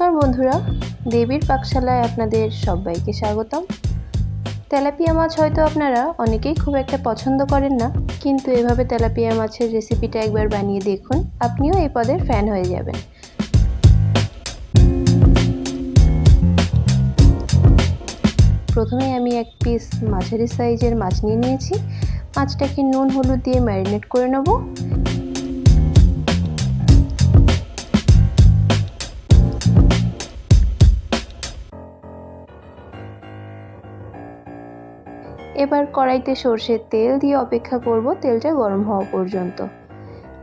নমস্কার বন্ধুরা, দেবীর পাকশালায় আপনাদের সবাইকে স্বাগতম। তেলাপিয়া মাছ হয়তো আপনারা অনেকেই খুব একটা পছন্দ করেন না, কিন্তু এভাবে তেলাপিয়া মাছের রেসিপিটা একবার বানিয়ে দেখুন, আপনিও এই পদের ফ্যান হয়ে যাবেন। প্রথমে আমি এক পিস মাঝারি সাইজের মাছ নিয়ে নিয়েছি। মাছটাকে নুন, হলুদ দিয়ে ম্যারিনেট করে নেব। এবার কড়াইতে সর্ষের তেল দিয়ে অপেক্ষা করব, তেলটা গরম হওয়া পর্যন্ত।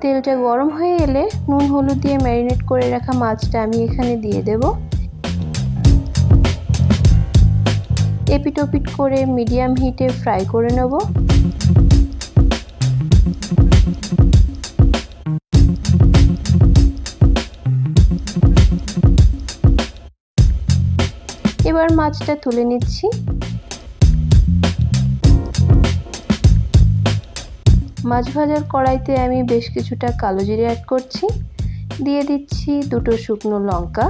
তেলটা গরম হয়ে এলে নুন, হলুদ দিয়ে ম্যারিনেট করে রাখা মাছটা আমি এখানে দিয়ে দেব। এপিটোপিট করে মিডিয়াম হিটে ফ্রাই করে নেব। এবার মাছটা তুলে নিচ্ছি। মাছ ভাজার কড়াইতে আমি বেশ কিছুটা কালো জিরে অ্যাড করছি। দিয়ে দিচ্ছি দুটো শুকনো লঙ্কা।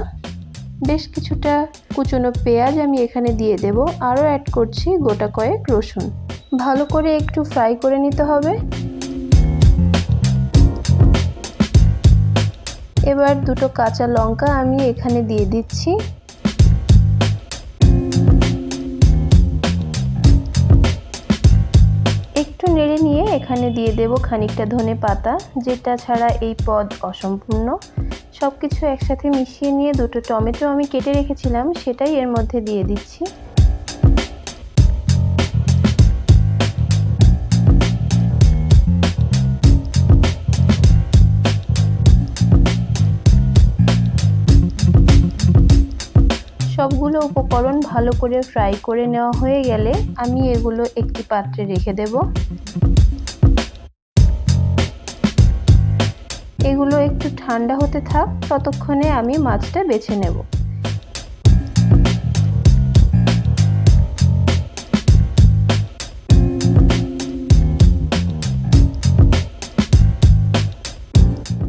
বেশ কিছুটা কুচনো পেঁয়াজ আমি এখানে দিয়ে দেব। আরও অ্যাড করছি গোটা কয়েক রসুন। ভালো করে একটু ফ্রাই করে নিতে হবে। এবার দুটো কাঁচা লঙ্কা আমি এখানে দিয়ে দিচ্ছি। এখানে দিয়ে দেব খানিকটা ধনে পাতা, যেটা ছাড়া এই পদ অসম্পূর্ণ। সব কিছু একসাথে মিশিয়ে নিয়ে দুটো টমেটো আমি কেটে রেখেছিলাম, সেটাই এর মধ্যে দিয়ে দিচ্ছি। সবগুলো উপকরণ ভালো করে ফ্রাই করে নেওয়া হয়ে গেলে আমি এগুলো একটি পাত্রে রেখে দেব। এগুলো একটু ঠান্ডা হতে থাক, ততক্ষণে আমি মাছটা বেছে নেব।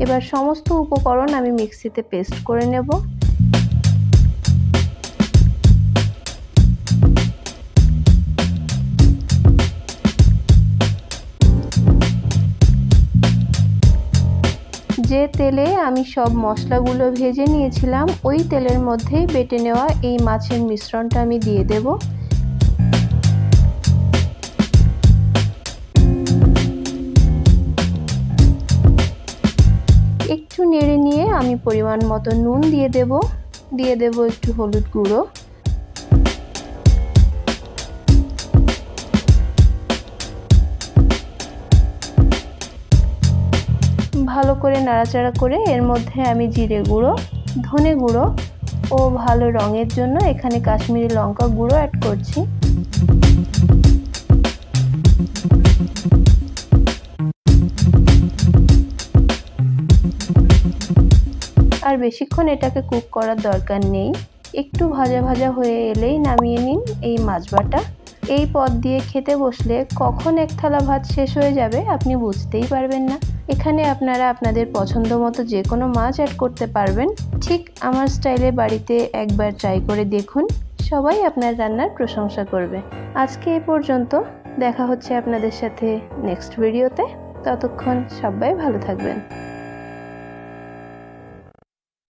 এবার সমস্ত উপকরণ আমি মিক্সিতে পেস্ট করে নেব। যে তেলে আমি সব মশলাগুলো ভেজে নিয়েছিলাম, ওই তেলের মধ্যেই বেটে নেওয়া এই মাছের মিশ্রণটা আমি দিয়ে দেব। একটু নেড়ে নিয়ে আমি পরিমাণ মতো নুন দিয়ে দেব। দিয়ে দেব একটু হলুদ গুঁড়ো। ভালো করে নাড়াচাড়া করে এর মধ্যে আমি জিরে গুঁড়ো, ধনে গুঁড়ো ও ভালো রঙের জন্য এখানে কাশ্মীরি লঙ্কা গুঁড়ো অ্যাড করছি। আর বেশিক্ষণ এটাকে কুক করার দরকার নেই। একটু ভাজা ভাজা হয়ে এলেই নামিয়ে নিন এই মাছ বাটা। এই পদ দিয়ে খেতে বসলে কখন এক থালা ভাত শেষ হয়ে যাবে আপনি বুঝতেই পারবেন না। এখানে আপনারা আপনাদের পছন্দ মতো যে কোনো মাছ অ্যাড করতে পারবেন। ঠিক আমার স্টাইলে বাড়িতে একবার ট্রাই করে দেখুন। সবাই আপনার রান্নার প্রশংসা করবে। আজকে এ পর্যন্ত। দেখা হচ্ছে আপনাদের সাথে নেক্সট ভিডিওতে ততক্ষণ সবাই ভালো থাকবেন।